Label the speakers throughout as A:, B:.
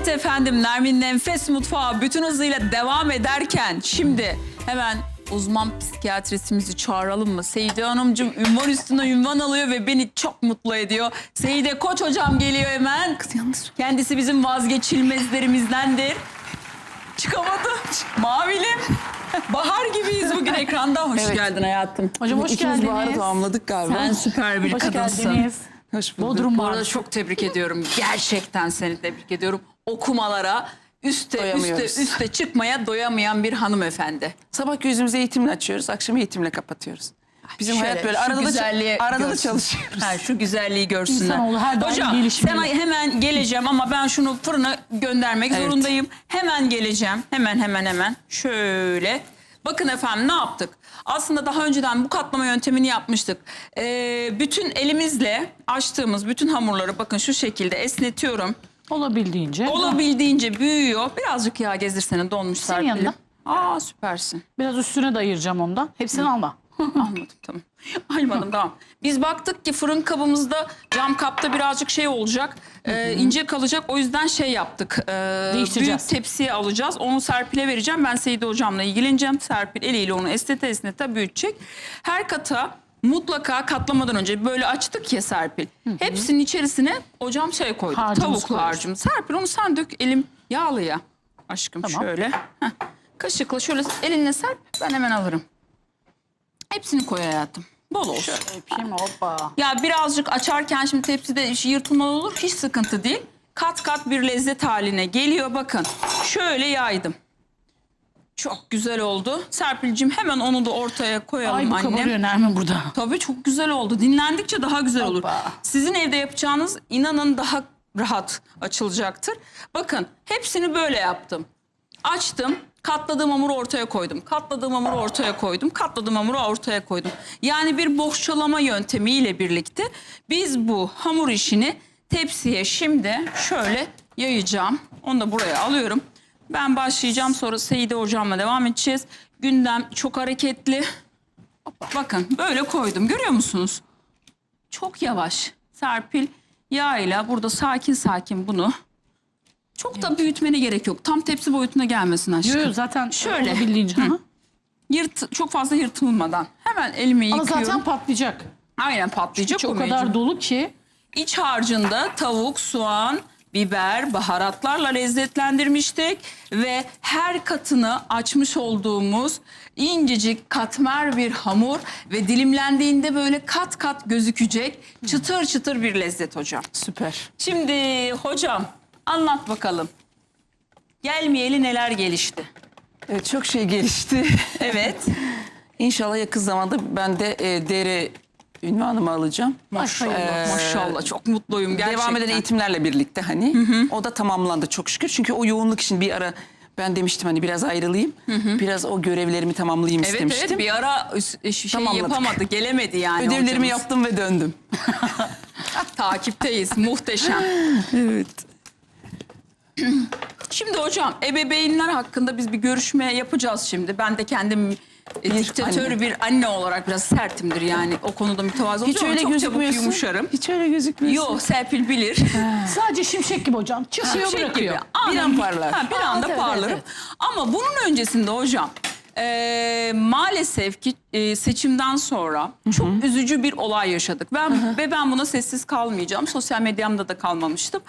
A: Evet efendim Nermin'in Enfes Mutfağı bütün hızıyla devam ederken şimdi hemen uzman psikiyatristimizi çağıralım mı? Seyide Hanımcığım ünvan üstüne ünvan alıyor ve beni çok mutlu ediyor. Seyide Koç hocam geliyor hemen. Kız yalnız. Kendisi bizim vazgeçilmezlerimizdendir. Çıkamadı. Mavilim. Bahar gibiyiz bugün ekranda. Hoş
B: Evet.
A: geldin hayatım.
C: Hocam hoş
B: İkimiz baharı
C: geldiniz.
B: tamamladık galiba.
A: Sen süper bir
C: Hoş
A: kadınsın.
C: geldiniz.
B: Hoş bulduk.
C: Bodrum
A: Bu arada çok tebrik ediyorum. Gerçekten seni tebrik ediyorum. Okumalara üste üste üste çıkmaya doyamayan bir hanımefendi.
B: Sabah gözümüzü eğitimle açıyoruz, akşam eğitimle kapatıyoruz. Bizim
A: Şöyle,
B: hayat böyle arada da,
A: güzelliği
B: arada da çalışıyoruz.
A: Ha, şu güzelliği görsünler.
C: İnsanoğlu her daim
A: Hocam sen hemen geleceğim ama ben şunu fırına göndermek
B: Evet.
A: zorundayım. Hemen geleceğim. Hemen hemen hemen. Şöyle. Bakın efendim ne yaptık? Aslında daha önceden bu katlama yöntemini yapmıştık. Ee, bütün elimizle açtığımız bütün hamurları bakın şu şekilde esnetiyorum.
C: Olabildiğince.
A: Olabildiğince büyüyor. Birazcık yağ gezdirsene donmuş serpilim.
C: yanında.
A: Aa süpersin.
C: Biraz üstüne de ayıracağım ondan. Hepsini alma.
A: Almadım tamam. Almadım tamam. Biz baktık ki fırın kabımızda cam kapta birazcık şey olacak. e, ince kalacak. O yüzden şey yaptık. E,
C: Değiştireceğiz.
A: Büyük tepsiye alacağız. Onu Serpil'e vereceğim. Ben Seyide hocamla ilgileneceğim. Serpil eliyle onu esnete esnete büyütecek. Her kata mutlaka katlamadan önce böyle açtık ya Serpil. Hepsinin içerisine hocam şey koyduk.
C: Harcımız
A: tavuk
C: koyuyoruz.
A: harcım. Serpil onu sen dök elim yağlı ya. Aşkım
C: Tamam.
A: şöyle. Heh. Kaşıkla şöyle elinle serp ben hemen alırım. Hepsini koy hayatım. Bol olsun.
C: Yapayım hoppa.
A: Ya birazcık açarken şimdi tepside yırtılmalı olur. Hiç sıkıntı değil. Kat kat bir lezzet haline geliyor. Bakın şöyle yaydım. Çok güzel oldu. Serpil'cim hemen onu da ortaya koyalım
C: Ay bu
A: annem.
C: kabarıyor Nermin burada.
A: Tabii çok güzel oldu. Dinlendikçe daha güzel olur.
C: Hoppa.
A: Sizin evde yapacağınız inanın daha rahat açılacaktır. Bakın hepsini böyle yaptım. Açtım. Katladığım hamuru ortaya koydum. Katladığım hamuru ortaya koydum. Katladığım hamuru ortaya koydum. Yani bir bohçalama yöntemiyle birlikte biz bu hamur işini tepsiye şimdi şöyle yayacağım. Onu da buraya alıyorum. Ben başlayacağım sonra Seyide hocamla devam edeceğiz. Gündem çok hareketli. Bakın böyle koydum görüyor musunuz? Çok yavaş. Serpil yağıyla burada sakin sakin bunu. Çok da büyütmene gerek yok. Tam tepsi boyutuna gelmesin aşkım.
C: Yok zaten
A: Şöyle.
C: olabildiğince. Hı.
A: Yırt, çok fazla yırtılmadan. Hemen elimi
C: Ama
A: yıkıyorum.
C: zaten patlayacak.
A: Aynen patlayacak
C: Hiç o
A: bu
C: kadar
A: mecbur.
C: dolu ki.
A: İç harcında tavuk, soğan, biber, baharatlarla lezzetlendirmiştik ve her katını açmış olduğumuz incecik katmer bir hamur ve dilimlendiğinde böyle kat kat gözükecek çıtır çıtır bir lezzet hocam.
B: Süper.
A: Şimdi hocam anlat bakalım. Gelmeyeli neler gelişti?
B: Evet çok şey gelişti.
A: Evet.
B: İnşallah yakın zamanda ben de e, DR ünvanımı alacağım.
A: Maşallah.
B: Ee,
A: maşallah. Çok mutluyum gerçekten.
B: Devam eden eğitimlerle birlikte hani. O da tamamlandı çok şükür. Çünkü o yoğunluk için bir ara ben demiştim hani biraz ayrılayım. Biraz o görevlerimi tamamlayayım
A: Evet
B: istemiştim.
A: evet bir ara e, şey
B: Tamamladık.
A: yapamadı, gelemedi yani.
B: Ödevlerimi
A: hocamız.
B: yaptım ve döndüm.
A: Takipteyiz. Muhteşem.
B: Evet.
A: Şimdi hocam ebeveynler hakkında biz bir görüşme yapacağız şimdi. Ben de kendim e, diktatör
B: anne.
A: bir anne olarak biraz sertimdir yani. O konuda mütevazı
B: Hiç öyle
A: çok çabuk
B: gözükmüyorsun.
A: yumuşarım.
B: Hiç öyle gözükmüyorsun.
A: Yok Serpil bilir.
C: Sadece şimşek gibi hocam. Çıkıyor
A: Şimşek
C: bırakıyor.
A: gibi.
B: Bir an parlar.
A: Ha, bir
C: Aa,
A: anda
C: evet,
A: parlarım.
C: evet.
A: Ama bunun öncesinde hocam e, maalesef ki e, seçimden sonra çok üzücü bir olay yaşadık. Ben ve ben buna sessiz kalmayacağım. Sosyal medyamda da kalmamıştım.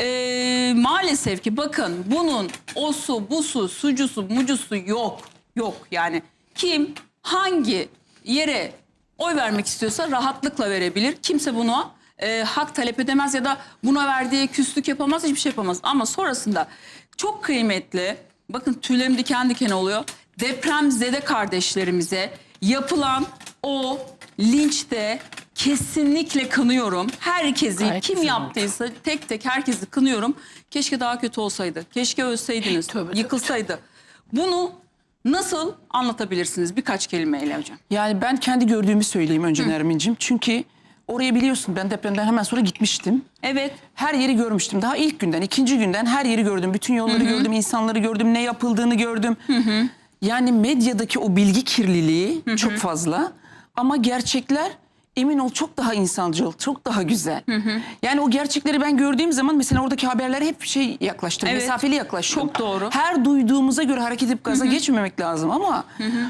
A: E, maalesef ki bakın bunun osu, busu, sucusu, mucusu yok. Yok yani kim hangi yere oy vermek istiyorsa rahatlıkla verebilir. Kimse buna e, hak talep edemez ya da buna verdiği küslük yapamaz, hiçbir şey yapamaz. Ama sonrasında çok kıymetli, bakın tüylerim diken diken oluyor. Depremzede kardeşlerimize yapılan o linçte kesinlikle kınıyorum. Herkesi
C: Gayet
A: kim
C: güzel
A: yaptıysa tek tek herkesi kınıyorum. Keşke daha kötü olsaydı. Keşke ölseydiniz.
C: Tövbe.
A: yıkılsaydı. Bunu nasıl anlatabilirsiniz birkaç kelimeyle hocam?
B: Yani ben kendi gördüğümü söyleyeyim önce Nermin'cim. Çünkü oraya biliyorsun ben depremden hemen sonra gitmiştim.
A: Evet.
B: Her yeri görmüştüm. Daha ilk günden, ikinci günden her yeri gördüm. Bütün yolları gördüm, insanları gördüm, ne yapıldığını gördüm. Yani medyadaki o bilgi kirliliği çok fazla. Ama gerçekler emin ol çok daha insancıl, çok daha güzel. Yani o gerçekleri ben gördüğüm zaman mesela oradaki haberlere hep şey yaklaştım,
A: Evet.
B: mesafeli yaklaşıyorum.
A: Çok doğru.
B: Her duyduğumuza göre hareket edip gaza geçmemek lazım ama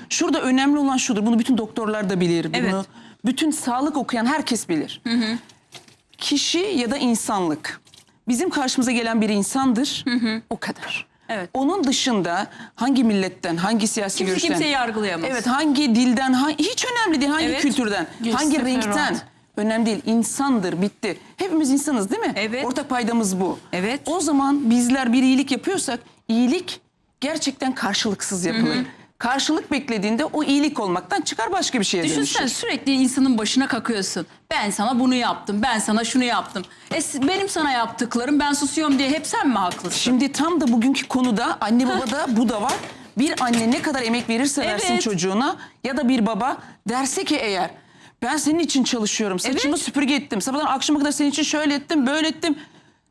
B: şurada önemli olan şudur. Bunu bütün doktorlar da bilir. Bunu
A: Evet.
B: bütün sağlık okuyan herkes bilir. Kişi ya da insanlık. Bizim karşımıza gelen bir insandır. O kadar.
A: Evet.
B: Onun dışında hangi milletten, hangi siyasi
A: Kimse
B: görüşten...
A: kimseyi yargılayamaz.
B: Evet hangi dilden, ha- hiç önemli değil hangi
A: Evet.
B: kültürden,
C: Gerisi
B: hangi
C: teferruat.
B: renkten. Önemli değil. insandır bitti. Hepimiz insanız değil mi?
A: Evet.
B: Ortak paydamız bu.
A: Evet.
B: O zaman bizler bir iyilik yapıyorsak iyilik gerçekten karşılıksız yapılır. Karşılık beklediğinde o iyilik olmaktan çıkar başka bir şeye
A: Düşünsene
B: dönüşür.
A: sürekli insanın başına kakıyorsun. Ben sana bunu yaptım, ben sana şunu yaptım. E, benim sana yaptıklarım ben susuyorum diye hep sen mi haklısın?
B: Şimdi tam da bugünkü konuda anne babada bu da var. Bir anne ne kadar emek verirse versin
A: Evet.
B: çocuğuna ya da bir baba derse ki eğer ben senin için çalışıyorum. Saçımı
A: Evet.
B: süpürge ettim. Sabahtan akşama kadar senin için şöyle ettim, böyle ettim.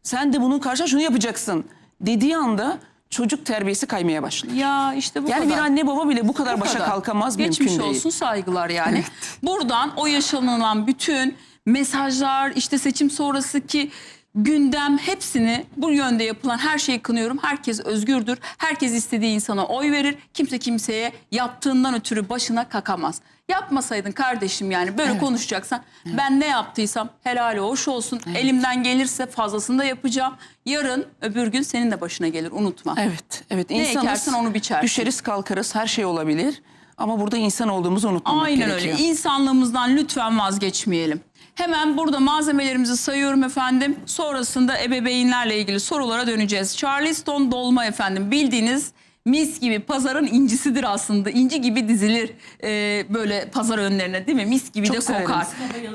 B: Sen de bunun karşısında şunu yapacaksın dediği anda çocuk terbiyesi kaymaya başlar.
A: Ya işte bu
B: Yani
A: kadar.
B: bir anne baba bile bu kadar
A: Bu
B: başa
A: kadar.
B: kalkamaz
A: Geçmiş
B: mümkün değil.
A: olsun saygılar yani. Buradan o yaşanılan bütün mesajlar işte seçim sonrasındaki gündem hepsini bu yönde yapılan her şeyi kınıyorum. Herkes özgürdür. Herkes istediği insana oy verir. Kimse kimseye yaptığından ötürü başına kakamaz. Yapmasaydın kardeşim yani böyle konuşacaksan ben ne yaptıysam helali hoş olsun. Elimden gelirse fazlasını da yapacağım. Yarın öbür gün senin de başına gelir unutma.
B: Evet, evet.
A: Ne
B: İnsanız,
A: ekersen onu biçersin.
B: Düşeriz kalkarız her şey olabilir. Ama burada insan olduğumuzu unutmamak
A: Aynen
B: gerekiyor.
A: öyle. İnsanlığımızdan lütfen vazgeçmeyelim. Hemen burada malzemelerimizi sayıyorum efendim. Sonrasında ebeveynlerle ilgili sorulara döneceğiz. Charleston dolma efendim bildiğiniz mis gibi pazarın incisidir aslında. İnci gibi dizilir e, böyle pazar önlerine değil mi? Mis gibi
B: Çok
A: de
B: severim.
A: kokar.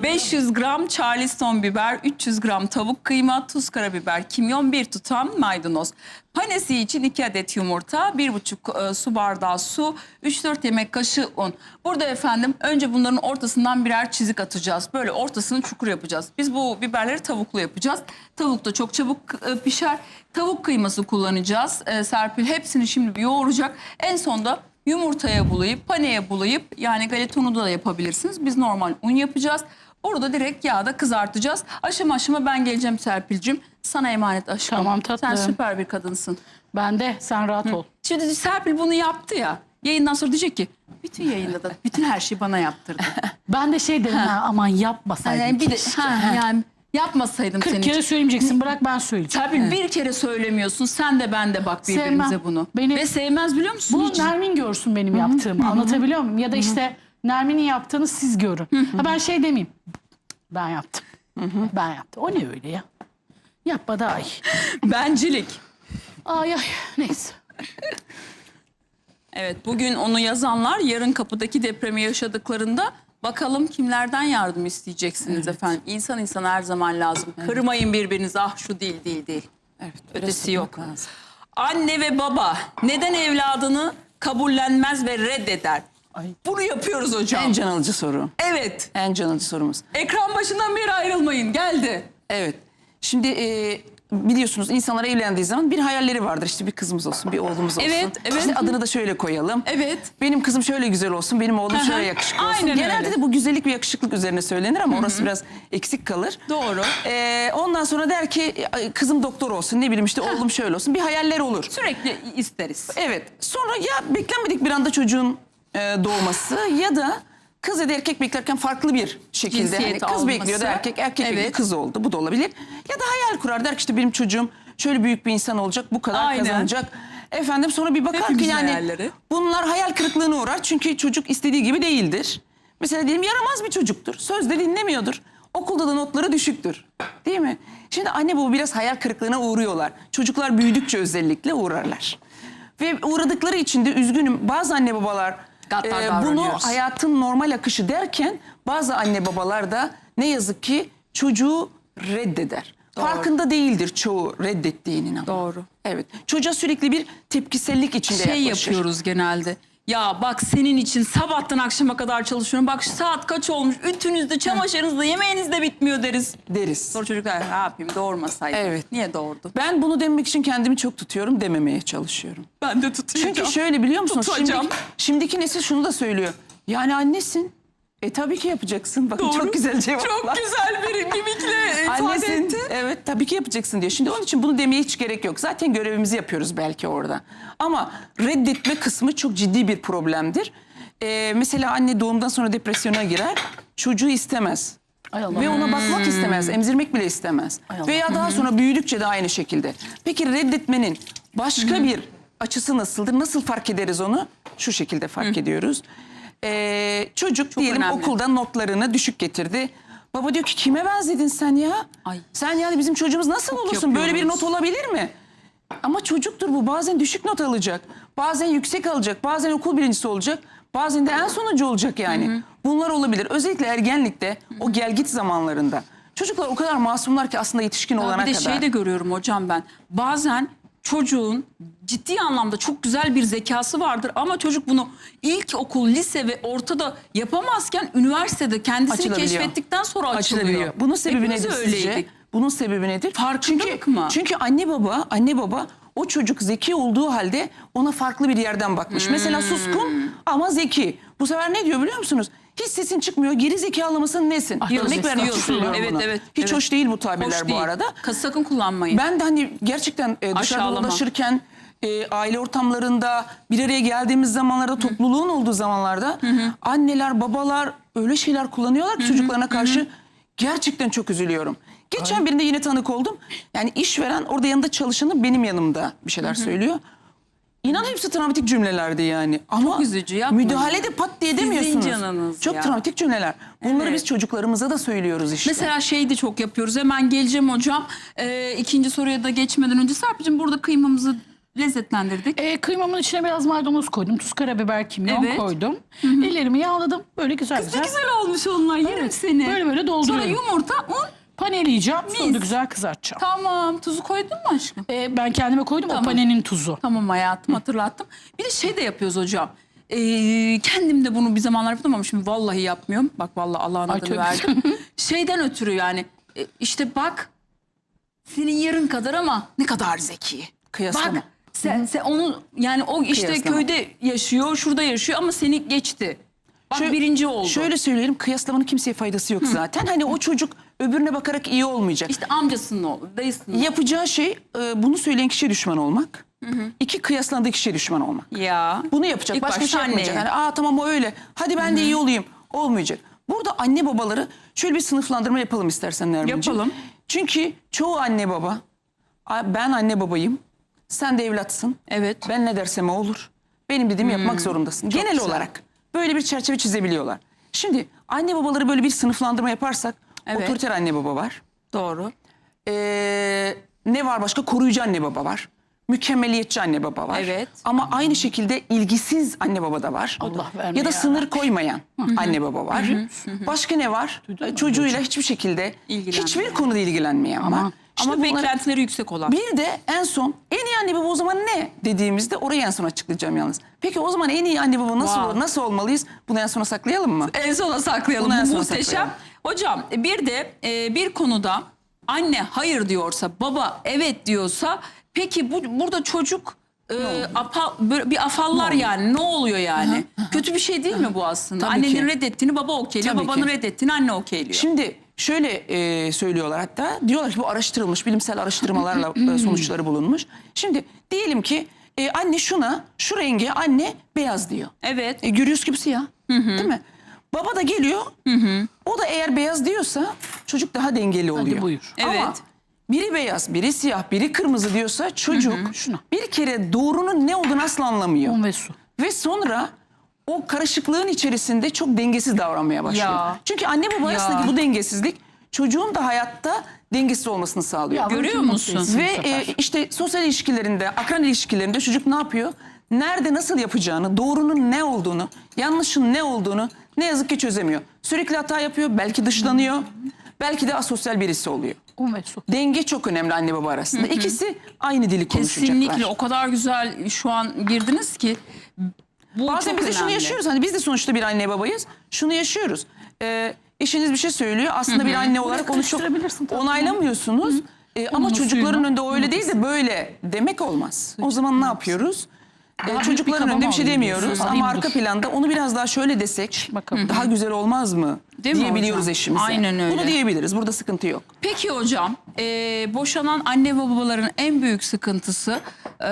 A: 500 gram Charleston biber, 300 gram tavuk kıyma, tuz karabiber, kimyon, bir tutam maydanoz. Panesi için 2 adet yumurta, 1,5 e, su bardağı su, 3-4 yemek kaşığı un. Burada efendim önce bunların ortasından birer çizik atacağız. Böyle ortasını çukur yapacağız. Biz bu biberleri tavuklu yapacağız. Tavuk da çok çabuk e, pişer. Tavuk kıyması kullanacağız. E, Serpil hepsini şimdi bir yoğuracak. En sonda yumurtaya bulayıp, paneye bulayıp yani galetonu da yapabilirsiniz. Biz normal un yapacağız. Orada direkt yağda kızartacağız. Aşama aşama ben geleceğim Serpil'cim. Sana emanet aşkım.
C: Tamam tatlım.
A: Sen süper bir kadınsın.
C: Ben de sen rahat ol.
A: Şimdi Serpil bunu yaptı ya. Yayından sonra diyecek ki bütün yayında da bütün her şeyi bana yaptırdı.
C: Ben de şey dedim ha, aman yapmasaydım.
A: Yani bir de
C: keşke.
A: ha, yani yapmasaydım
C: 40
A: senin
C: kere
A: için.
C: söylemeyeceksin bırak ben söyleyeceğim.
A: Serpil bir kere söylemiyorsun. Sen de ben de bak birbirimize
C: Sevmem.
A: bunu.
C: Beni-
A: Ve sevmez biliyor musun?
C: Bunu
A: hiç?
C: Nermin görsün benim yaptığımı anlatabiliyor muyum? Ya da işte Nermin'in yaptığını siz görün. Ha, ben şey demeyeyim. Ben yaptım. Ben yaptım. O ne öyle ya? Yapma daha iyi.
A: Bencilik.
C: Ay ay neyse.
A: Evet bugün onu yazanlar yarın kapıdaki depremi yaşadıklarında bakalım kimlerden yardım isteyeceksiniz efendim. İnsan insana her zaman lazım. Kırmayın birbirinizi ah şu değil değil değil.
B: Evet,
A: Ötesi yok.
B: lazım.
A: Anne ve baba neden evladını kabullenmez ve reddeder?
C: Ay.
A: Bunu yapıyoruz hocam.
B: En can alıcı soru.
A: Evet.
B: En can alıcı sorumuz.
A: Ekran başından beri ayrılmayın. Geldi.
B: Evet. Şimdi e, biliyorsunuz insanlar evlendiği zaman bir hayalleri vardır. İşte bir kızımız olsun, bir oğlumuz olsun.
A: Evet, evet.
B: İşte adını da şöyle koyalım.
A: Evet.
B: Benim kızım şöyle güzel olsun, benim oğlum
A: Hı hı.
B: şöyle yakışıklı olsun.
A: Aynen
B: Genelde
A: öyle.
B: de bu güzellik ve yakışıklık üzerine söylenir ama orası biraz eksik kalır.
A: Doğru.
B: E, ondan sonra der ki "Ay, kızım doktor olsun, ne bileyim işte oğlum şöyle olsun. Bir hayaller olur.
A: Sürekli isteriz.
B: Evet. Sonra ya beklenmedik bir anda çocuğun e, doğması ya da kız ya da erkek beklerken farklı bir şekilde. Hani kız
A: alması.
B: bekliyordu erkek, erkek
A: Evet.
B: bekliyor kız oldu. Bu da olabilir. Ya da hayal kurar der ki işte benim çocuğum şöyle büyük bir insan olacak, bu kadar
A: Aynen.
B: kazanacak. Efendim sonra bir bakar ki
A: Hepimizin
B: yani
A: hayalleri.
B: bunlar hayal kırıklığına uğrar. Çünkü çocuk istediği gibi değildir. Mesela diyelim yaramaz bir çocuktur. Sözde dinlemiyordur. Okulda da notları düşüktür. Değil mi? Şimdi anne baba biraz hayal kırıklığına uğruyorlar. Çocuklar büyüdükçe özellikle uğrarlar. Ve uğradıkları için de üzgünüm bazı anne babalar
A: Gaddar
B: e, bunu
A: davranıyoruz.
B: hayatın normal akışı derken bazı anne babalar da ne yazık ki çocuğu reddeder.
A: Doğru.
B: Farkında değildir çoğu reddettiğinin ama.
A: Doğru.
B: Evet. Çocuğa sürekli bir tepkisellik içinde
A: şey
B: yaklaşır.
A: yapıyoruz genelde. Ya bak senin için sabahtan akşama kadar çalışıyorum. Bak şu saat kaç olmuş? Ütünüz de, çamaşırınız da, yemeğiniz de bitmiyor deriz.
B: deriz.
A: Sonra çocuklar ne yapayım doğurmasaydım.
B: Evet.
A: Niye doğurdu?
B: Ben bunu demek için kendimi çok tutuyorum dememeye çalışıyorum.
A: Ben de tutacağım.
B: Çünkü şöyle biliyor musunuz?
A: Tutacağım.
B: Şimdiki, şimdiki nesil şunu da söylüyor. Yani annesin. E tabii ki yapacaksın. Bakın
A: Doğru.
B: çok güzel cevaplar.
A: Çok güzel bir mimikle ifade
B: Annesin.
A: etti.
B: Evet tabii ki yapacaksın diyor. Şimdi onun için bunu demeye hiç gerek yok. Zaten görevimizi yapıyoruz belki orada. Ama reddetme kısmı çok ciddi bir problemdir. Ee, mesela anne doğumdan sonra depresyona girer. Çocuğu istemez.
C: Ay Allah.
B: Ve ona bakmak istemez. Emzirmek bile istemez. Veya daha sonra büyüdükçe de aynı şekilde. Peki reddetmenin başka bir açısı nasıldır? Nasıl fark ederiz onu? Şu şekilde fark ediyoruz. Ee, çocuk diyelim
A: önemli.
B: okulda notlarını düşük getirdi. Baba diyor ki kime benzedin sen ya?
A: Ay.
B: Sen yani bizim çocuğumuz nasıl olursun? Böyle bir not olabilir mi? Ama çocuktur bu. Bazen düşük not alacak. Bazen yüksek alacak. Bazen okul birincisi olacak. Bazen de en sonuncu olacak yani. Bunlar olabilir. Özellikle ergenlikte o gelgit zamanlarında. Çocuklar o kadar masumlar ki aslında yetişkin
A: Ya
B: olana
A: bir de
B: kadar.
A: şey de görüyorum hocam ben. Bazen çocuğun ciddi anlamda çok güzel bir zekası vardır ama çocuk bunu ilk okul, lise ve ortada yapamazken üniversitede kendisini keşfettikten sonra açılıyor.
B: açılabiliyor. Bunun sebebi
A: Hepimiz
B: nedir sizce?
A: öyleydik.
B: Bunun sebebi nedir?
A: Farkındalık
B: çünkü,
A: mı?
B: Çünkü anne baba, anne baba o çocuk zeki olduğu halde ona farklı bir yerden bakmış. Mesela
A: Hmm.
B: suskun ama zeki. Bu sefer ne diyor biliyor musunuz? Hiç sesin çıkmıyor. Geri zekalı mısın nesin?
A: Diyorsun,
B: Örnek vermek söylüyorum
A: Evet, evet,
B: Hiç
A: evet.
B: hoş değil bu tabirler
A: Hoş
B: bu
A: değil.
B: arada.
A: Kız sakın kullanmayın.
B: Ben de hani gerçekten e, dışarıda dolaşırken e, aile ortamlarında bir araya geldiğimiz zamanlarda topluluğun olduğu zamanlarda anneler babalar öyle şeyler kullanıyorlar ki çocuklarına karşı gerçekten çok üzülüyorum. Geçen birinde yine tanık oldum. Yani işveren orada yanında çalışanı benim yanımda bir şeyler söylüyor. İnan hepsi travmatik cümlelerdi yani. Ama
A: Çok üzücü, yapmayın.
B: müdahale de pat diye demiyorsunuz.
A: canınız
B: Çok
A: ya.
B: travmatik cümleler. Bunları
A: Evet.
B: biz çocuklarımıza da söylüyoruz işte.
A: Mesela şey de çok yapıyoruz. Hemen geleceğim hocam. Ee, ikinci soruya da geçmeden önce Serpil'cim burada kıymamızı lezzetlendirdik.
C: E, kıymamın içine biraz maydanoz koydum. Tuz, karabiber, kimyon
A: Evet.
C: koydum. Ellerimi yağladım. Böyle güzel
A: Ne
C: güzel.
A: güzel olmuş onlar. Yerim
C: Evet.
A: seni.
C: Böyle böyle dolduruyorum.
A: Sonra yumurta, un.
C: Paneleyeceğim. Sonra
A: Mis.
C: da güzel kızartacağım.
A: Tamam. Tuzu koydun mu aşkım?
C: E, ben kendime koydum
A: Tamam.
C: o panenin tuzu.
A: Tamam hayatım hatırlattım. Bir de şey de yapıyoruz hocam. Ee, kendim de bunu bir zamanlar yaptım ama şimdi vallahi yapmıyorum. Bak vallahi Allah'ın
C: Ay,
A: adını
C: tövbe.
A: verdim. Şeyden ötürü yani e, işte bak senin yarın kadar ama ne kadar zeki.
B: Kıyaslama.
A: Bak sen, sen onu yani o işte
B: Kıyaslama.
A: köyde yaşıyor, şurada yaşıyor ama seni geçti. Bak
B: Şö-
A: birinci oldu.
B: Şöyle söyleyelim kıyaslamanın kimseye faydası yok zaten. Hani o çocuk öbürüne bakarak iyi olmayacak.
A: İşte amcasının oğlu, dayısının oğlu.
B: Yapacağı şey e, bunu söyleyen kişiye düşman olmak. İki kıyaslandığı kişiye düşman olmak.
A: Ya.
B: Bunu yapacak.
A: İlk
B: başka bir
A: başta
B: şey yapmayacak. Yani, Aa tamam o öyle. Hadi ben de iyi olayım. Olmayacak. Burada anne babaları şöyle bir sınıflandırma yapalım istersen Nermin'ciğim.
A: Yapalım.
B: Çünkü çoğu anne baba "Aa, ben anne babayım. Sen de evlatsın.
A: Evet.
B: Ben ne dersem o olur. Benim dediğimi yapmak zorundasın. Genel
A: güzel.
B: olarak böyle bir çerçeve çizebiliyorlar. Şimdi anne babaları böyle bir sınıflandırma yaparsak
A: Evet.
B: otoriter anne baba var.
A: Doğru.
B: Ee, ne var başka? Koruyucu anne baba var. Mükemmeliyetçi anne baba var.
A: Evet.
B: Ama aynı şekilde ilgisiz anne baba da var.
C: Allah verme
B: Ya da sınır koymayan anne baba var. Başka ne var?
C: mu
B: Çocuğuyla hiçbir şekilde
A: İlgilenmeyen.
B: hiçbir konuda ilgilenmeyen var.
C: Ama-
A: Ama
B: bunlar-
A: beklentileri yüksek olan.
B: bir de en son en iyi anne baba o zaman ne dediğimizde orayı en son açıklayacağım yalnız. Peki o zaman en iyi anne baba nasıl
A: Wow.
B: olur? Nasıl olmalıyız? Bunu en sona saklayalım mı?
A: En sona saklayalım.
B: Bunu en
A: Bu
B: sona
A: muhteşem.
B: saklayalım.
A: Hocam bir de e, bir konuda anne hayır diyorsa, baba evet diyorsa peki bu burada çocuk e, apa- bir afallar yani ne oluyor yani? Kötü bir şey değil mi bu aslında?
B: Tabii
A: Annenin
B: ki.
A: reddettiğini baba okeyliyor,
B: Tabii
A: babanın
B: ki.
A: reddettiğini anne okeyliyor.
B: Şimdi şöyle e, söylüyorlar hatta diyorlar ki bu araştırılmış bilimsel araştırmalarla e, sonuçları bulunmuş. Şimdi diyelim ki e, anne şuna şu renge anne beyaz diyor.
A: evet.
B: E, görüyoruz ki bu siyah değil mi? Baba da geliyor o da eğer beyaz diyorsa çocuk daha dengeli oluyor.
C: buyur.
B: Ama
A: Evet.
B: biri beyaz biri siyah biri kırmızı diyorsa çocuk
C: Şuna.
B: bir kere doğrunun ne olduğunu asla anlamıyor.
C: Un ve su.
B: Ve sonra o karışıklığın içerisinde çok dengesiz davranmaya başlıyor.
A: Ya.
B: Çünkü anne baba arasındaki bu dengesizlik çocuğun da hayatta dengesiz olmasını sağlıyor.
C: Ya,
A: Görüyor musun?
B: Ve e, işte sosyal ilişkilerinde, akran ilişkilerinde çocuk ne yapıyor? Nerede nasıl yapacağını, doğrunun ne olduğunu, yanlışın ne olduğunu ne yazık ki çözemiyor. Sürekli hata yapıyor, belki dışlanıyor, belki de asosyal birisi oluyor.
C: Ve su.
B: Denge çok önemli anne baba arasında. İkisi aynı dili konuşacaklar.
A: Kesinlikle o kadar güzel şu an girdiniz ki. Bu
B: Bazen
A: çok
B: biz de şunu
A: önemli.
B: yaşıyoruz. Hani biz de sonuçta bir anne babayız. Şunu yaşıyoruz. Ee, eşiniz bir şey söylüyor. Aslında bir anne olarak onu çok
C: karıştırabilirsin tatlım.
B: onaylamıyorsunuz. Ee, ama çocukların
C: suyunu.
B: önünde o öyle değil de böyle demek olmaz. O zaman ne yapıyoruz? E,
C: Daha büyük
B: çocukların önünde bir şey demiyoruz
C: diyorsun?
B: ama arka
C: dur.
B: planda onu biraz daha şöyle desek
C: Bakalım.
B: daha güzel olmaz mı
A: Değil mi
B: diyebiliyoruz
A: hocam?
B: eşimize.
A: Aynen öyle.
B: Bunu diyebiliriz. Burada sıkıntı yok.
A: Peki hocam, e, boşanan anne ve babaların en büyük sıkıntısı e,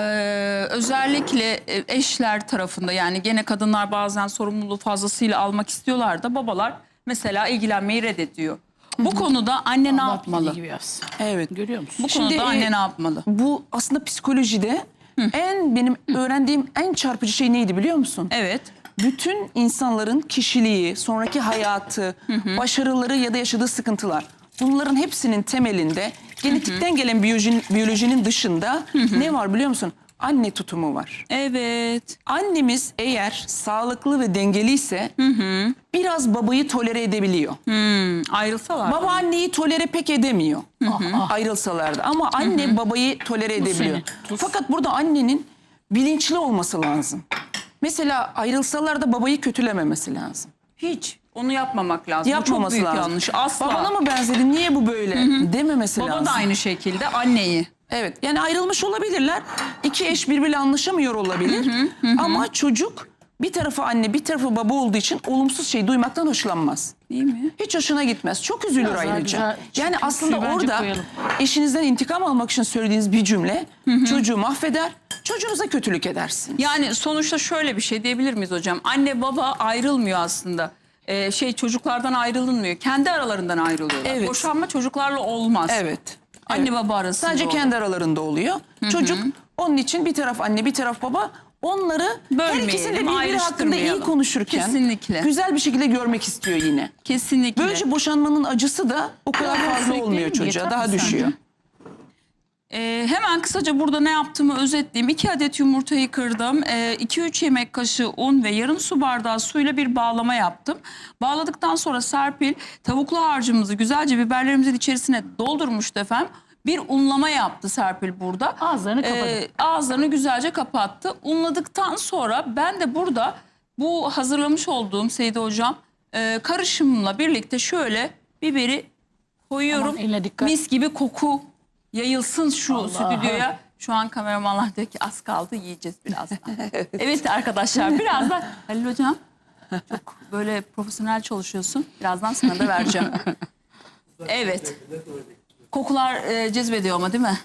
A: özellikle e, eşler tarafında yani gene kadınlar bazen sorumluluğu fazlasıyla almak istiyorlar da babalar mesela ilgilenmeyi reddediyor. Bu konuda anne ne
C: Allah
A: yapmalı?
C: gibi yapsın.
B: Evet.
C: Görüyor musun?
A: Bu
B: Şimdi,
A: konuda
B: e,
A: anne ne yapmalı?
B: Bu aslında psikolojide en benim öğrendiğim en çarpıcı şey neydi biliyor musun?
A: Evet.
B: Bütün insanların kişiliği, sonraki hayatı, başarıları ya da yaşadığı sıkıntılar. Bunların hepsinin temelinde genetikten gelen biyolojinin, biyolojinin dışında ne var biliyor musun? Anne tutumu var.
A: Evet.
B: Annemiz eğer sağlıklı ve dengeliyse biraz babayı tolere edebiliyor.
A: Hmm, ayrılsalar.
B: Baba anneyi tolere pek edemiyor. Ayrılsalar da. Ama anne babayı tolere edebiliyor.
C: seni.
B: Fakat burada annenin bilinçli olması lazım. Mesela ayrılsalar da babayı kötülememesi lazım.
A: Hiç. Onu yapmamak lazım. Bu çok
B: Yapmaması
A: büyük
B: lazım.
A: yanlış. Asla.
B: Babana mı benzedin? Niye bu böyle? Dememesi
A: Baba
B: lazım.
A: da aynı şekilde anneyi.
B: Evet. Yani ayrılmış olabilirler. İki eş birbiriyle anlaşamıyor olabilir. Ama çocuk bir tarafı anne, bir tarafı baba olduğu için olumsuz şey duymaktan hoşlanmaz.
A: Değil mi?
B: Hiç hoşuna gitmez. Çok üzülür
C: Biraz
B: ayrıca.
C: güzel
B: yani aslında orada
C: koyalım.
B: eşinizden intikam almak için söylediğiniz bir cümle çocuğu mahveder, çocuğunuza kötülük edersiniz.
A: Yani sonuçta şöyle bir şey diyebilir miyiz hocam? Anne baba ayrılmıyor aslında. Ee, şey çocuklardan ayrılınmıyor. Kendi aralarından ayrılıyorlar.
B: Evet.
A: Boşanma çocuklarla olmaz.
B: Evet.
A: Anne baba arasında
B: Sadece
A: olur.
B: kendi aralarında oluyor. Çocuk onun için bir taraf anne, bir taraf baba. Onları her
A: Bölmeyelim,
B: ikisini de birbiri hakkında iyi
A: ayrıştırmayalım.
B: konuşurken
A: Kesinlikle.
B: güzel bir şekilde görmek istiyor yine.
A: Kesinlikle.
B: Böylece boşanmanın acısı da o kadar fazla olmuyor çocuğa. Daha
C: mi
B: düşüyor.
A: Ee, hemen kısaca burada ne yaptığımı özetleyeyim. 2 adet yumurtayı kırdım. 2-3 yemek kaşığı un ve yarım su bardağı suyla bir bağlama yaptım. Bağladıktan sonra Serpil tavuklu harcımızı güzelce biberlerimizin içerisine doldurmuştu efendim. Bir unlama yaptı Serpil burada.
C: Ağızlarını kapadı.
A: Ee, ağızlarını güzelce kapattı. Unladıktan sonra ben de burada bu hazırlamış olduğum Seydi Hocam e, karışımla birlikte şöyle biberi koyuyorum.
C: Aman.
A: Mis gibi koku yayılsın şu
C: Allah'ım.
A: stüdyoya. Şu an kameramanlar diyor ki az kaldı yiyeceğiz birazdan. evet arkadaşlar birazdan Halil Hocam çok böyle profesyonel çalışıyorsun. Birazdan sana da vereceğim. evet. Kokular e, cezbediyor ama değil mi?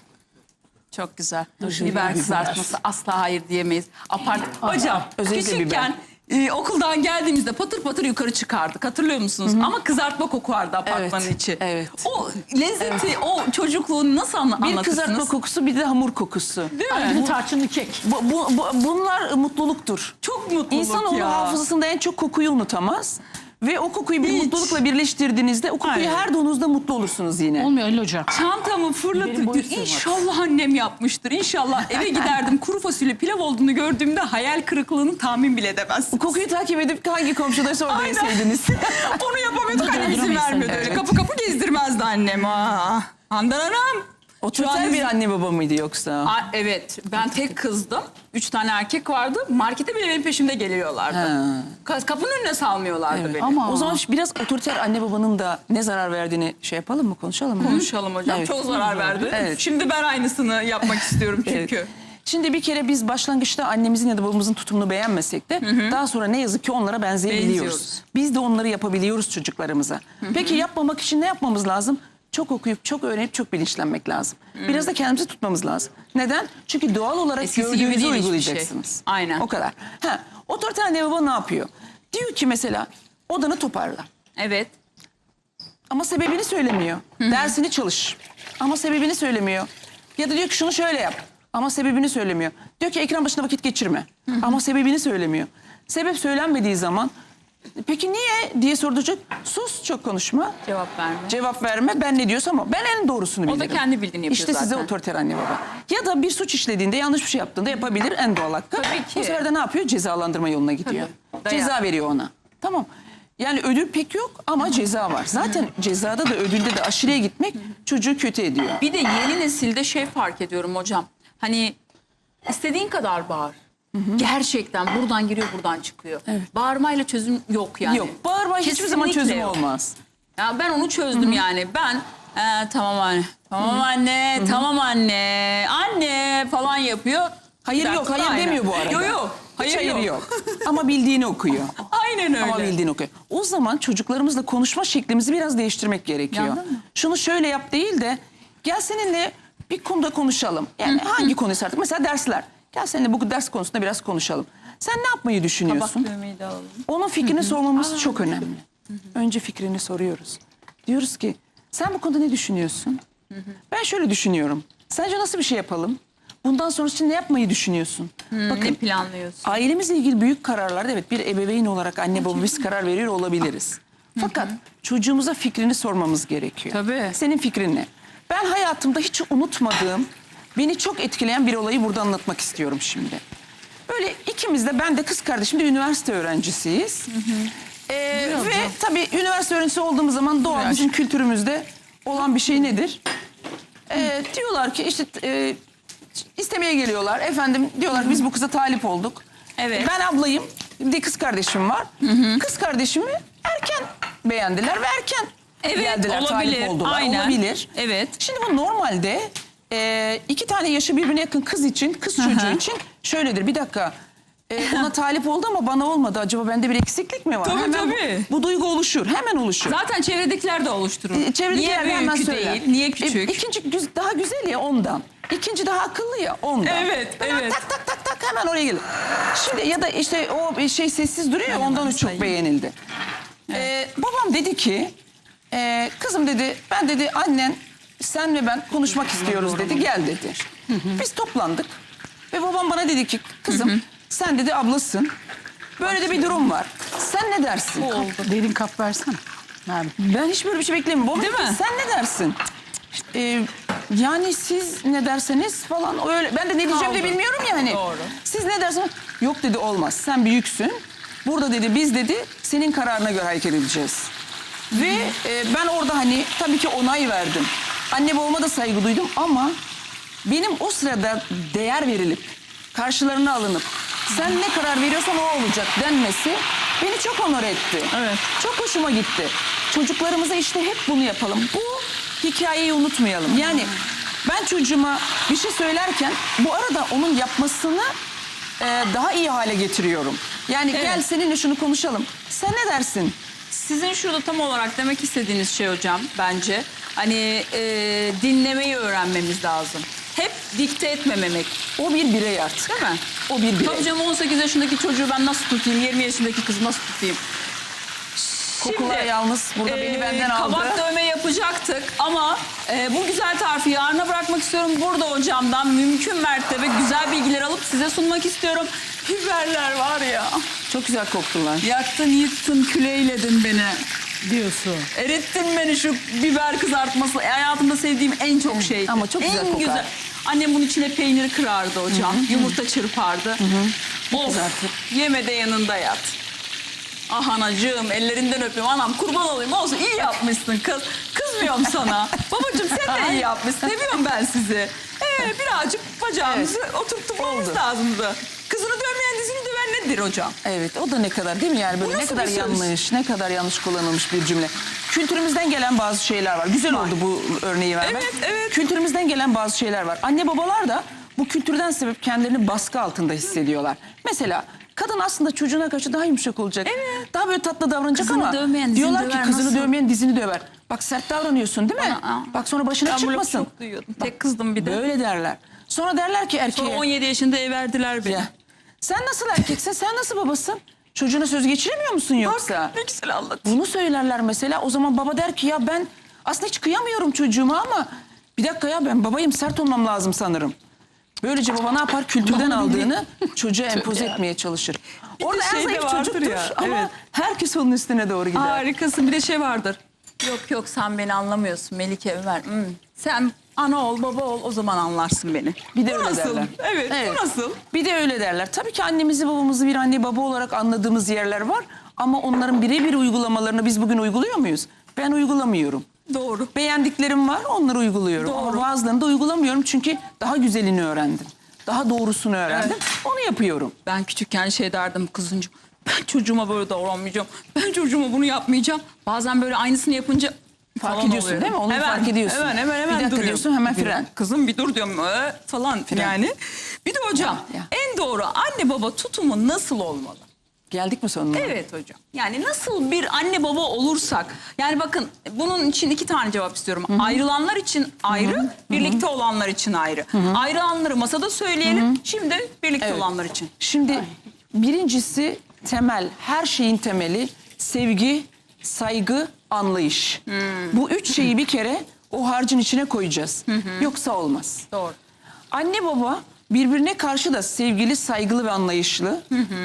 A: Çok güzel. biber kızartması asla hayır diyemeyiz. Apart. Hocam
B: Özellikle
A: küçükken e, okuldan geldiğimizde patır patır yukarı çıkardık. Hatırlıyor musunuz? Ama kızartma koku vardı apartmanın
B: Evet,
A: içi.
B: evet.
A: O lezzeti, o çocukluğunu nasıl anla-
B: Bir
A: anlatırsınız?
B: kızartma kokusu bir de hamur kokusu.
A: Değil mi?
C: Bir de tarçınlı kek.
B: Bu, bu- bu- bunlar mutluluktur.
A: Çok mutluluk
B: İnsanoğlu
A: ya.
B: hafızasında en çok kokuyu unutamaz. Ve o kokuyu bir
A: Hiç.
B: mutlulukla birleştirdiğinizde o kokuyu
A: Aynen.
B: her doğduğunuzda mutlu olursunuz yine.
C: Olmuyor Ali Hocam.
A: Çantamı
C: Benim
A: fırlatıp
C: boyu
A: diyor,
C: sığmaz.
A: inşallah annem yapmıştır. İnşallah eve giderdim kuru fasulye pilav olduğunu gördüğümde hayal kırıklığını tahmin bile edemezsin.
B: Kokuyu takip edip hangi komşudaysa orada
A: Aynen.
B: yeseydiniz.
A: Onu yapamıyorduk annem izin vermiyordu öyle. Kapı kapı gezdirmezdi annem. Aa, Handan Hanım.
B: Otoriter bir anne baba mıydı yoksa?
A: Aa, evet ben tek kızdım. Üç tane erkek vardı. Markete bile benim peşimde geliyorlardı. Ka- Kapının önüne salmıyorlardı beni.
C: Ama
B: O zaman biraz otoriter anne babanın da ne zarar verdiğini şey yapalım mı konuşalım mı?
A: Konuşalım hocam.
B: Evet.
A: Çok zarar verdi.
B: Evet.
A: Şimdi ben aynısını yapmak istiyorum çünkü.
B: Evet. Şimdi bir kere biz başlangıçta annemizin ya da babamızın tutumunu beğenmesek de daha sonra ne yazık ki onlara benzeyebiliyoruz.
A: Benziyoruz.
B: Biz de onları yapabiliyoruz çocuklarımıza. Peki yapmamak için ne yapmamız lazım? Çok okuyup, çok öğrenip, çok bilinçlenmek lazım. Biraz da kendimizi tutmamız lazım. Neden? Çünkü doğal olarak
A: Eskisi gibi
B: gördüğünüzü
A: değil hiçbir
B: uygulayacaksınız.
A: şey. Aynen.
B: O kadar. Ha, otoriter anne baba ne yapıyor? Diyor ki mesela odanı toparla.
A: Evet.
B: Ama sebebini söylemiyor. Dersini çalış. Ama sebebini söylemiyor. Ya da diyor ki şunu şöyle yap. Ama sebebini söylemiyor. Diyor ki ekran başında vakit geçirme. Ama sebebini söylemiyor. Sebep söylenmediği zaman peki niye diye sorulacak. Sus çok konuşma.
A: Cevap verme.
B: Cevap verme ben ne diyorsam ama ben en doğrusunu
A: O da
B: bilirim.
A: kendi bildiğini yapıyor
B: İşte size
A: zaten.
B: otoriter anne baba. Ya da bir suç işlediğinde yanlış bir şey yaptığında yapabilir en doğal hakkı.
A: Tabii ki.
B: Bu sefer de ne yapıyor? Cezalandırma yoluna gidiyor. Ceza veriyor ona. Tamam. Yani ödül pek yok ama ceza var. Zaten cezada da ödülde de aşırıya gitmek çocuğu kötü ediyor.
A: Bir de yeni nesilde şey fark ediyorum hocam. Hani istediğin kadar bağır. Gerçekten buradan giriyor buradan çıkıyor. Bağırmayla çözüm yok yani.
B: Yok bağırma hiçbir zaman
A: Kesinlikle
B: çözüm
A: yok.
B: olmaz.
A: Ya ben onu çözdüm yani. Ben "Ee, tamam anne, tamam anne, tamam anne, anne falan yapıyor.
B: Hayır yok, hayır
A: aynen.
B: demiyor bu arada.
A: Yok yok.
B: Hiç
A: Hayır,
B: hayır
A: yok.
B: yok. Ama bildiğini okuyor.
A: Aynen öyle.
B: Ama bildiğini okuyor. O zaman çocuklarımızla konuşma şeklimizi biraz değiştirmek gerekiyor. Şunu şöyle yap değil de gel seninle bir konuda konuşalım. Yani hangi konuysa artık mesela dersler. Gel seninle bu ders konusunda biraz konuşalım. Sen ne yapmayı düşünüyorsun?
A: Kabak düğmeyi de alalım.
B: Onun fikrini sormamız çok önemli. Önce fikrini soruyoruz. Diyoruz ki sen bu konuda ne düşünüyorsun? Ben şöyle düşünüyorum. Sence nasıl bir şey yapalım? Bundan sonrası için ne yapmayı düşünüyorsun?
A: ne
B: Bakın
A: planlıyorsun?
B: ailemizle ilgili büyük kararlarda evet bir ebeveyn olarak anne baba biz karar veriyor olabiliriz. Fakat çocuğumuza fikrini sormamız gerekiyor.
A: Tabii.
B: Senin fikrin ne? Ben hayatımda hiç unutmadığım, beni çok etkileyen bir olayı burada anlatmak istiyorum şimdi. Böyle ikimiz de ben de kız kardeşim de üniversite öğrencisiyiz. Ee, ve tabii üniversite öğrencisi olduğumuz zaman doğal bizim kültürümüzde olan bir şey nedir? Ee, diyorlar ki işte e, istemeye geliyorlar. Efendim diyorlar ki biz bu kıza talip olduk.
A: Evet.
B: Ben ablayım. Bir de kız kardeşim var. Kız kardeşimi erken beğendiler ve erken
A: Evet,
B: geldiler,
A: olabilir.
B: talip oldular.
A: Aynen.
B: Olabilir.
A: Evet.
B: Şimdi bu normalde e, iki tane yaşı birbirine yakın kız için, kız çocuğu için şöyledir. Bir dakika. e, ona talip oldu ama bana olmadı. Acaba bende bir eksiklik mi var?
A: Tabii,
B: hemen bu-
A: tabii.
B: Bu, duygu oluşur. Hemen oluşur.
A: Zaten çevredekiler de oluşturur.
B: E, Çevredekiler de
A: Niye
B: hemen
A: büyük
B: söyler.
A: değil? Niye küçük?
B: ikinci daha güzel ya ondan. İkinci daha akıllı ya ondan.
A: Evet,
B: Hemen
A: evet.
B: Tak tak tak tak hemen oraya gelir. Şimdi ya da işte o şey sessiz duruyor ya ondan çok beğenildi. Ee, babam dedi ki e, kızım dedi ben dedi annen sen ve ben konuşmak istiyoruz dedi gel dedi. Biz toplandık ve babam bana dedi ki kızım sen dedi ablasın. Böyle de bir durum var. Sen ne dersin?
C: Derin kap versene. Nermin.
B: Ben hiç böyle bir şey beklemiyorum.
A: Değil
B: dedi ki,
A: mi?
B: Sen ne dersin? Ee, yani siz ne derseniz falan öyle. Ben de ne diyeceğim de
A: Kaldı.
B: bilmiyorum yani.
A: Doğru.
B: Siz ne derseniz. Yok dedi olmaz. Sen büyüksün. Burada dedi biz dedi senin kararına göre hareket edeceğiz. Ve e, ben orada hani tabii ki onay verdim. Anne babama da saygı duydum ama benim o sırada değer verilip karşılarına alınıp sen ne karar veriyorsan o olacak denmesi beni çok onur etti.
A: Evet.
B: Çok hoşuma gitti. Çocuklarımıza işte hep bunu yapalım. Bu hikayeyi unutmayalım. Yani ben çocuğuma bir şey söylerken bu arada onun yapmasını e, daha iyi hale getiriyorum. Yani
A: Evet.
B: gel seninle şunu konuşalım. Sen ne dersin?
A: Sizin şurada tam olarak demek istediğiniz şey hocam bence hani e, dinlemeyi öğrenmemiz lazım. Hep dikte etmememek.
B: O bir birey artık.
A: Değil mi?
B: O bir birey.
A: Tabii canım 18 yaşındaki çocuğu ben nasıl tutayım? 20 yaşındaki kızı nasıl tutayım?
B: Kokular yalnız burada beni
A: e,
B: benden aldı.
A: Kabak dövme yapacaktık ama e, bu güzel tarifi yarına bırakmak istiyorum. Burada hocamdan mümkün mertebe güzel bilgiler alıp size sunmak istiyorum. Biberler var ya.
B: Çok güzel koktular.
A: Yaktın yıktın küleyledin beni.
C: Diyorsun.
A: Erittin beni şu biber kızartması. E, Hayatımda sevdiğim en çok şey.
B: Ama çok güzel
A: en
B: kokar.
A: güzel. Annem bunun içine peynir kırardı hocam. Yumurta çırpardı. Of,
B: kızartır.
A: yeme de yanında yat. Ah anacığım ellerinden öpüyorum. Anam kurban olayım olsun iyi yapmışsın kız. Kızmıyorum sana. Babacığım sen de iyi yapmışsın. Seviyorum ben sizi. Ee, birazcık bacağımızı oturtmamız
B: Oldu.
A: lazımdı. Kızını döven nedir hocam?
B: Evet o da ne kadar değil mi yani böyle ne
A: nasıl
B: kadar
A: bir söz?
B: yanlış, ne kadar yanlış kullanılmış bir cümle. Kültürümüzden gelen bazı şeyler var. Güzel oldu bu örneği vermek.
A: Evet, evet.
B: Kültürümüzden gelen bazı şeyler var. Anne babalar da bu kültürden sebep kendilerini baskı altında hissediyorlar. Mesela kadın aslında çocuğuna karşı daha yumuşak olacak. Daha böyle tatlı davranacak
A: Kızını
B: ama
A: dövmeyen dizini
B: diyorlar ki
A: döver,
B: kızını
A: nasıl?
B: dövmeyen dizini döver. Bak sert davranıyorsun değil mi?
A: Aa.
B: Bak sonra başına
A: Ben
B: çıkmasın.
A: çok duyuyordum. Tek kızdım bir de.
B: Böyle derler. Sonra derler ki erkeğe.
A: Sonra 17 yaşında ev verdiler beni.
B: Ya, Sen nasıl erkeksin? Sen nasıl babasın? Çocuğuna söz geçiremiyor musun yoksa?
A: Ne güzel anlat.
B: Bunu söylerler mesela. O zaman baba der ki ya ben aslında hiç kıyamıyorum çocuğuma ama bir dakika ya ben babayım sert olmam lazım sanırım. Böylece baba ne yapar? Kültürden aldığını çocuğa empoze etmeye çalışır.
A: Bir
B: Orada en
A: şey
B: zayıf çocuktur
A: ya,
B: ama
A: evet.
B: herkes onun üstüne doğru gider.
A: Harikasın. Bir de şey vardır. Yok yok sen beni anlamıyorsun Melike Ömer. Hmm. Sen ana ol baba ol o zaman anlarsın beni.
B: Bir de
A: Bu
B: öyle
A: nasıl?
B: derler.
A: Evet, bu nasıl?
B: Bir de öyle derler. Tabii ki annemizi babamızı bir anne baba olarak anladığımız yerler var. Ama onların birebir uygulamalarını biz bugün uyguluyor muyuz? Ben uygulamıyorum.
A: Doğru.
B: Beğendiklerim var onları uyguluyorum.
A: Doğru.
B: Ama bazılarını da uygulamıyorum çünkü daha güzelini öğrendim. Daha doğrusunu öğrendim. Onu yapıyorum.
A: Ben küçükken şey derdim kızıncım. Ben çocuğuma böyle davranmayacağım. Ben çocuğuma bunu yapmayacağım. Bazen böyle aynısını yapınca
B: Fark
A: falan
B: ediyorsun
A: oluyorum.
B: değil mi? Onu fark ediyorsun.
A: Hemen hemen hemen
B: Bir dakika
A: duruyorum.
B: diyorsun, hemen fren.
A: Kızım bir dur diyorum "Ee," falan
B: Fren.
A: yani. Bir de hocam
B: Ya.
A: en doğru anne baba tutumu nasıl olmalı?
B: Geldik mi sonuna?
A: Evet hocam. Yani nasıl bir anne baba olursak. Yani bakın bunun için iki tane cevap istiyorum. Ayrılanlar için ayrı, birlikte olanlar için ayrı. Ayrılanları masada söyleyelim. Şimdi birlikte
B: Evet.
A: olanlar için.
B: Şimdi birincisi temel, her şeyin temeli sevgi, saygı, anlayış. Bu üç şeyi bir kere o harcın içine koyacağız. Yoksa olmaz.
A: Doğru.
B: Anne baba birbirine karşı da sevgili, saygılı ve anlayışlı.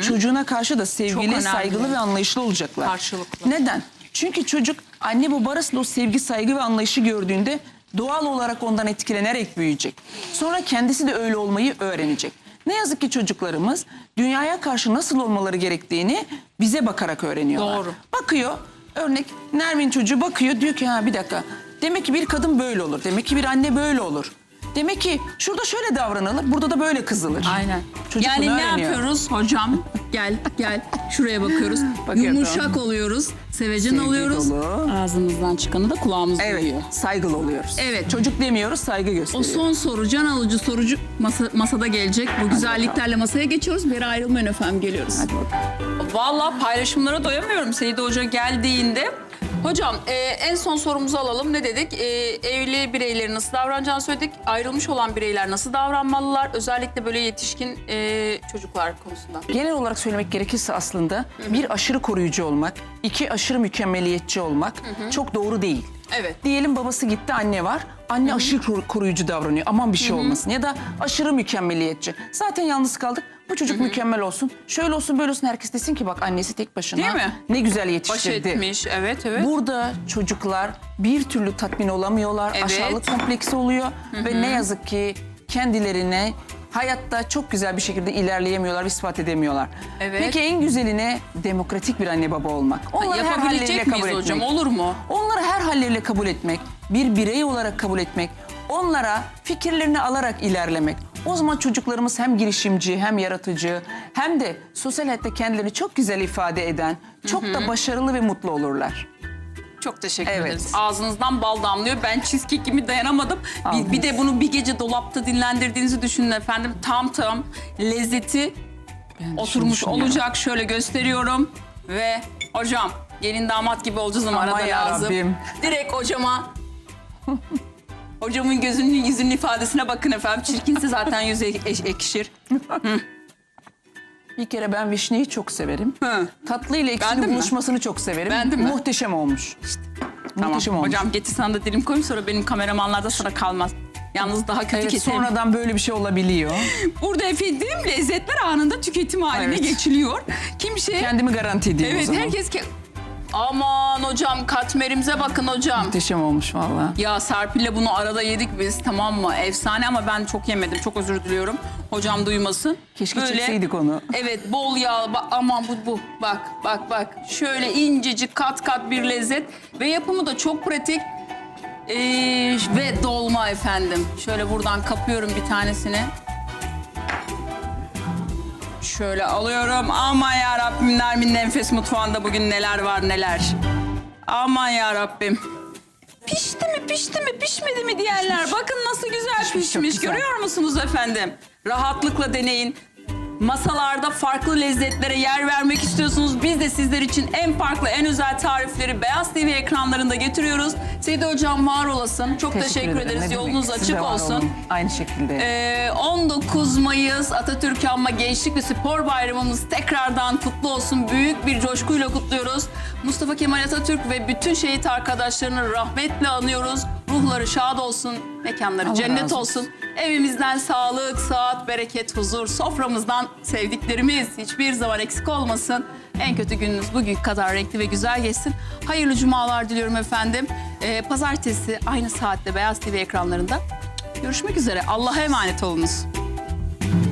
B: Çocuğuna karşı da sevgili,
A: önemli.
B: saygılı ve anlayışlı olacaklar.
A: Karşılıklı.
B: Neden? Çünkü çocuk anne baba arasında o sevgi, saygı ve anlayışı gördüğünde doğal olarak ondan etkilenerek büyüyecek. Sonra kendisi de öyle olmayı öğrenecek. Ne yazık ki çocuklarımız dünyaya karşı nasıl olmaları gerektiğini bize bakarak öğreniyorlar.
A: Doğru.
B: Bakıyor, örnek Nermin çocuğu bakıyor diyor ki ha bir dakika. Demek ki bir kadın böyle olur. Demek ki bir anne böyle olur. Demek ki şurada şöyle davranılır, burada da böyle kızılır.
A: Aynen.
B: Çocuk
A: yani
B: bunu
A: ne
B: öğreniyor.
A: yapıyoruz hocam? Gel gel şuraya bakıyoruz.
B: Bakıyorum.
A: Yumuşak oluyoruz. Sevecen
B: Sevgi
A: oluyoruz.
B: dolu.
A: Ağzımızdan çıkanı da kulağımız
B: Evet,
A: duyuyor.
B: saygılı oluyoruz.
A: Evet.
B: Çocuk demiyoruz, saygı
A: O
B: gösteriyoruz.
A: son soru, can alıcı sorucu masa, masada gelecek. Bu güzelliklerle masaya geçiyoruz. Beri ayrılmayın efendim, geliyoruz.
B: Hadi bakalım.
A: Vallahi paylaşımlara doyamıyorum Seyit Hoca geldiğinde. Hocam e, en son sorumuzu alalım. Ne dedik? E, evli bireylerin nasıl davranacağını söyledik. Ayrılmış olan bireyler nasıl davranmalılar? Özellikle böyle yetişkin e, çocuklar konusunda.
B: Genel olarak söylemek gerekirse aslında bir aşırı koruyucu olmak, iki aşırı mükemmeliyetçi olmak çok doğru değil.
A: Evet.
B: Diyelim babası gitti anne var. Anne aşırı koru- koruyucu davranıyor. Aman bir şey olmasın. Ya da aşırı mükemmeliyetçi. Zaten yalnız kaldık. Bu çocuk mükemmel olsun. Şöyle olsun böyle olsun. Herkes desin ki bak annesi tek başına.
A: Değil mi?
B: Ne güzel
A: Baş
B: yetiştirdi.
A: etmiş. Evet evet.
B: Burada çocuklar bir türlü tatmin olamıyorlar.
A: Evet.
B: Aşağılık kompleksi oluyor. Ve ne yazık ki kendilerine hayatta çok güzel bir şekilde ilerleyemiyorlar, ispat edemiyorlar.
A: Evet.
B: Peki en güzeline demokratik bir anne baba olmak. Onları her halleriyle
A: Yapabilecek
B: kabul
A: miyiz hocam?
B: etmek.
A: Olur mu?
B: Onları her halleriyle kabul etmek, bir birey olarak kabul etmek, onlara fikirlerini alarak ilerlemek. O zaman çocuklarımız hem girişimci, hem yaratıcı, hem de sosyal hayatta kendilerini çok güzel ifade eden, çok da başarılı ve mutlu olurlar.
A: Çok teşekkür
B: Evet.
A: ederiz. Ağzınızdan bal damlıyor. Ben cheesecake'imi dayanamadım. Bir, bir de bunu bir gece dolapta dinlendirdiğinizi düşünün efendim. Tam tam lezzeti oturmuş olacak. Şöyle gösteriyorum. Ve hocam gelin damat gibi olacağız ama
B: Aman
A: arada lazım.
B: yarabbim.
A: Direkt hocama Hocamın gözünün yüzünün ifadesine bakın efendim. Çirkinse zaten yüzü ek- ek- ekşir.
B: Bir kere ben vişneyi çok severim.
A: Hı.
B: Tatlı ile ekşinin
A: Beğendin mi?
B: buluşmasını çok severim.
A: Beğendin mi?
B: Muhteşem olmuş. Muhteşem olmuş.
A: Hocam getir sana da dilim koyayım sonra benim kameramanlarda sıra kalmaz. Yalnız daha kötü
B: evet,
A: keserim.
B: sonradan böyle bir şey olabiliyor.
A: Burada efendim lezzetler anında tüketim haline
B: Evet.
A: geçiliyor. Kimse...
B: Kendimi garanti edeyim o
A: evet
B: zaman.
A: herkes... Ke... Aman hocam katmerimize bakın hocam.
B: Muhteşem olmuş valla.
A: Ya Serpil'le bunu arada yedik biz tamam mı? Efsane ama ben çok yemedim. Çok özür diliyorum. Hocam duymasın.
B: Keşke çekseydik onu.
A: Evet bol yağ. Bak, aman bu bu. Bak bak bak. Şöyle incecik kat kat bir lezzet. Ve yapımı da çok pratik. Ee, ve dolma efendim. Şöyle buradan kapıyorum bir tanesini. Şöyle alıyorum. Aman ya Rabbim Nermin'in enfes mutfağında bugün neler var neler. Aman ya Rabbim. Pişti mi pişti mi pişmedi mi diyenler. Bakın nasıl güzel
B: Pişmiş,
A: pişmiş.
B: güzel.
A: Görüyor musunuz efendim? Rahatlıkla deneyin. Masalarda farklı lezzetlere yer vermek istiyorsunuz. Biz de sizler için en farklı, en özel tarifleri Beyaz TV ekranlarında getiriyoruz. Seydi Hocam var olasın. Çok teşekkür,
B: ederim.
A: ederiz.
B: Ne demek.
A: Yolunuz
B: Siz de
A: açık
B: var
A: olsun.
B: olun. Aynı şekilde.
A: Ee, 19 Mayıs Atatürk Anma Gençlik ve Spor Bayramımız tekrardan kutlu olsun. Büyük bir coşkuyla kutluyoruz. Mustafa Kemal Atatürk ve bütün şehit arkadaşlarını rahmetle anıyoruz. Ruhları şad olsun, mekanları
B: Allah
A: cennet olsun.
B: olsun.
A: Evimizden sağlık, saat, bereket, huzur, soframızdan sevdiklerimiz hiçbir zaman eksik olmasın. En kötü gününüz bugün kadar renkli ve güzel geçsin. Hayırlı cumalar diliyorum efendim. Ee, pazartesi aynı saatte Beyaz TV ekranlarında Görüşmek üzere. Allah'a emanet olunuz.